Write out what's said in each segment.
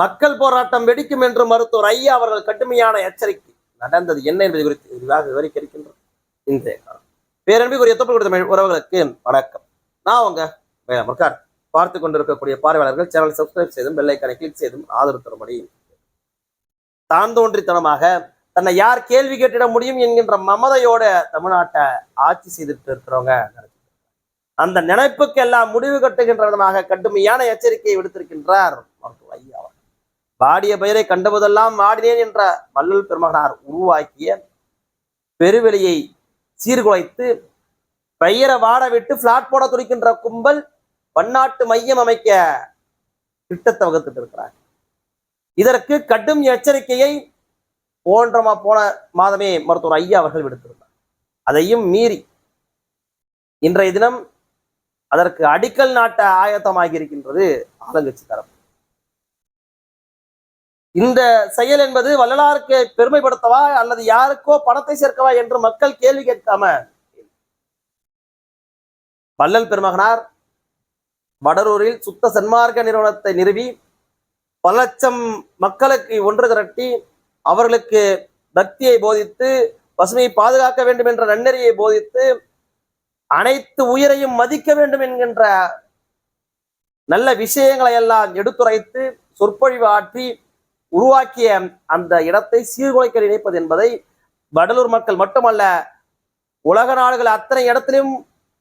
மக்கள் போராட்டம் வெடிக்கும் என்று மருத்துவர் ஐயா அவர்கள் கடுமையான எச்சரிக்கை நடந்தது என்ன என்பது குறித்து விரிவாக விவரிக்க இன்றைய காலம். பேரன்பிற்குரிய தொப்பு கொடுத்த உறவுகளுக்கு வணக்கம். நான் உங்க முருகார். பார்த்து கொண்டிருக்கக்கூடிய பார்வையாளர்கள் சேனலை சப்ஸ்கிரைப் செய்தும் பெல்லைக்கனை கிளிக் செய்தும் ஆதரவு தரும்படி தான் தோன்றித்தனமாக தன்னை யார் கேள்வி கேட்டிட முடியும் என்கின்ற மமதையோட தமிழ்நாட்டை ஆட்சி செய்துட்டு இருக்கிறவங்க அந்த நினைப்புக்கு எல்லாம் முடிவு கட்டுகின்ற விதமாக கடுமையான எச்சரிக்கையை விடுத்திருக்கின்றார் மருத்துவ ஐயா பாடிய வாடிய பெயரை கண்டபோதெல்லாம் வாடினேன் என்ற வள்ளல் பெருமகனார் உருவாக்கிய பெருவெளியை சீர்குலைத்து பெயரை வாட விட்டு பிளாட் போட துடிக்கின்ற கும்பல் பன்னாட்டு மையம் அமைக்க திட்டத்தை வகுத்துட்டு இருக்கிறார் இதற்கு கடும் எச்சரிக்கையை போன்றமா போன மாதமே மருத்துவர் ஐயா அவர்கள் விடுத்திருந்தார். அதையும் மீறி இன்றைய தினம் அதற்கு அடிக்கல் நாட்ட ஆயத்தமாகி இருக்கின்றது ஆளுங்கட்சி தரப்பு. இந்த செயல் என்பது வள்ளலாருக்கு பெருமைப்படுத்தவா அல்லது யாருக்கோ பணத்தை சேர்க்கவா என்று மக்கள் கேள்வி கேட்காம? வள்ளல் பெருமகனார் வடலூரில் சுத்த சன்மார்க்க நிறுவனத்தை நிறுவி பல லட்சம் மக்களுக்கு ஒன்று திரட்டி அவர்களுக்கு பக்தியை போதித்து பசுமையை பாதுகாக்க வேண்டும் என்ற நன்னெறியை போதித்து அனைத்து உயிரையும் மதிக்க வேண்டும் என்கின்ற நல்ல விஷயங்களை எல்லாம் எடுத்துரைத்து சொற்பொழிவு ஆற்றி உருவாக்கிய அந்த இடத்தை சீர்குலைக்க நினைப்பது என்பதை வடலூர் மக்கள் மட்டுமல்ல உலக நாடுகள் அத்தனை இடத்திலும்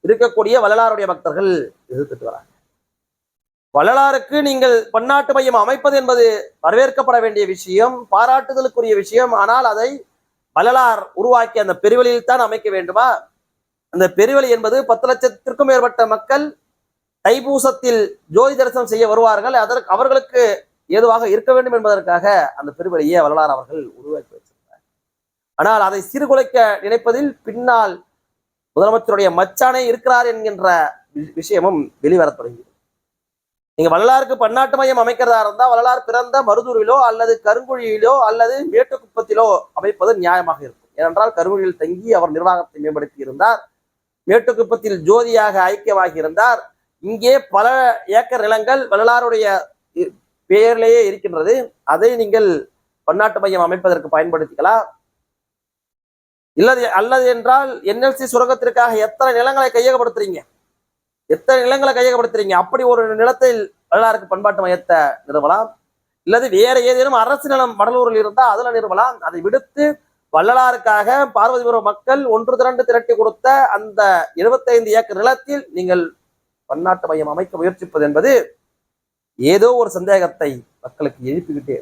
இருக்கக்கூடிய வள்ளலாருடைய பக்தர்கள் எதிர்த்துட்டு வராங்க. வள்ளலாருக்கு நீங்கள் பன்னாட்டு மையம் அமைப்பது என்பது வரவேற்கப்பட வேண்டிய விஷயம் பாராட்டுதலுக்குரிய விஷயம். ஆனால் அதை வள்ளலார் உருவாக்கிய அந்த பெருவெளியில் தான் அமைக்க வேண்டுமா? அந்த பெருவெளி என்பது பத்து லட்சத்திற்கும் மேற்பட்ட மக்கள் தைப்பூசத்தில் ஜோதி தரிசனம் செய்ய வருவார்கள். அதற்கு அவர்களுக்கு ஏதுவாக இருக்க வேண்டும் என்பதற்காக அந்த பெருவழியை வள்ளலார் அவர்கள் உருவாக்கி வச்சிருந்தார் ஆனால் அதை சீர்குலைக்க நினைப்பதில் பின்னால் முதலமைச்சருடைய மச்சானே இருக்கிறார் என்கின்ற வி- விஷயமும் வெளிவரத் தொடங்கியது. நீங்க வள்ளலாருக்கு பன்னாட்டு மையம் அமைக்கிறதா இருந்தா வள்ளலார் பிறந்த மருதூரிலோ அல்லது கருங்குழியிலோ அல்லது மேட்டுக்குப்பத்திலோ அமைப்பது நியாயமாக இருக்கும். ஏனென்றால் கருங்குழியில் தங்கி அவர் நிர்வாகத்தை மேம்படுத்தி இருந்தார். மேட்டுக்குப்பத்தில் ஜோதியாக ஐக்கியமாகி இருந்தார். இங்கே பல ஏக்கர் நிலங்கள் வள்ளலாருடைய பெயரிலேயே இருக்கின்றது. அதை நீங்கள் பன்னாட்டு மையம் அமைப்பதற்கு பயன்படுத்திக்கலாம். இல்லது அல்லது என்றால் என்எல்சி சுரங்கத்திற்காக எத்தனை நிலங்களை கையகப்படுத்துறீங்க? எத்தனை நிலங்களை கையகப்படுத்துறீங்க? அப்படி ஒரு நிலத்தில் வரலாறுக்கு பண்பாட்டு மையத்தை நிறுவலாம். இல்லது வேற ஏதேனும் அரசு நிலம் வடலூரில் இருந்தால் அதில் நிறுவலாம். அதை விடுத்து வள்ளலாருக்காக பார்வதிபுரம் மக்கள் ஒன்று திரண்டு திரட்டி கொடுத்த அந்த 75 ஏக்கர் நிலத்தில் நீங்கள் பன்னாட்டு மையம் அமைக்க முயற்சிப்பது என்பது ஏதோ ஒரு சந்தேகத்தை மக்களுக்கு எழுப்பிக்கிட்டே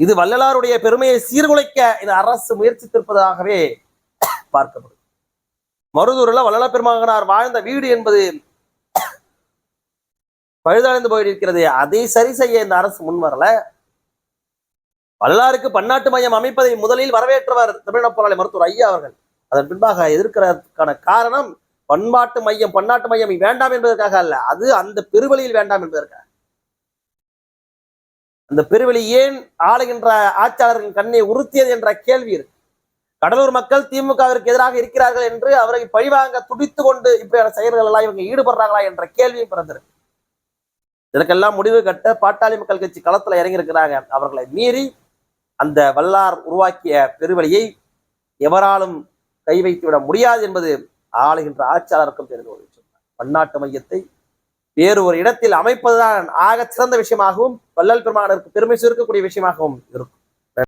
இது வள்ளலாருடைய பெருமையை சீர்குலைக்க இந்த அரசு முயற்சித்திருப்பதாகவே பார்க்கப்படும் மருதூர்ல வள்ளல பெருமகனார் வாழ்ந்த வீடு என்பது பழுதடைந்து போயிருக்கிறது. அதை சரி செய்ய இந்த அரசு முன் வரல வள்ளலாருக்கு பன்னாட்டு மையம் அமைப்பதை முதலில் வரவேற்றவர் தமிழக போராளி மருத்துவர் ஐயா அவர்கள். அதன் பின்பாக எதிர்க்கிறதுக்கான காரணம் பண்பாட்டு மையம் பன்னாட்டு மையம் வேண்டாம் என்பதற்காக அல்ல. அது அந்த பெருவழியில் வேண்டாம் என்பதற்காக. அந்த பெருவெளி ஏன் ஆளுகின்ற ஆட்சியாளர்கள் கண்ணை உறுத்தியது என்ற கேள்வி இருக்கு. கடலூர் மக்கள் திமுகவிற்கு எதிராக இருக்கிறார்கள் என்று அவரை பழிவாங்க துடித்து கொண்டு இப்படியான செயல்கள் எல்லாம் இவங்க ஈடுபடுறாங்களா என்ற கேள்வியும் பிறந்திருக்கு. இதற்கெல்லாம் முடிவு கட்ட பாட்டாளி மக்கள் கட்சி களத்துல இறங்கியிருக்கிறாங்க. அவர்களை மீறி அந்த வல்லார் உருவாக்கிய பெருவழியை எவராலும் கை வைத்து விட முடியாது என்பது ஆளுகின்ற ஆட்சியாளருக்கும் தெரிந்து ஒரு விஷயம் பன்னாட்டு மையத்தை வேறு ஒரு இடத்தில் அமைப்பதுதான் ஆக சிறந்த விஷயமாகவும் வள்ளல் பெருமானருக்கு பெருமை சேர்க்கக்கூடிய விஷயமாகவும் இருக்கும்.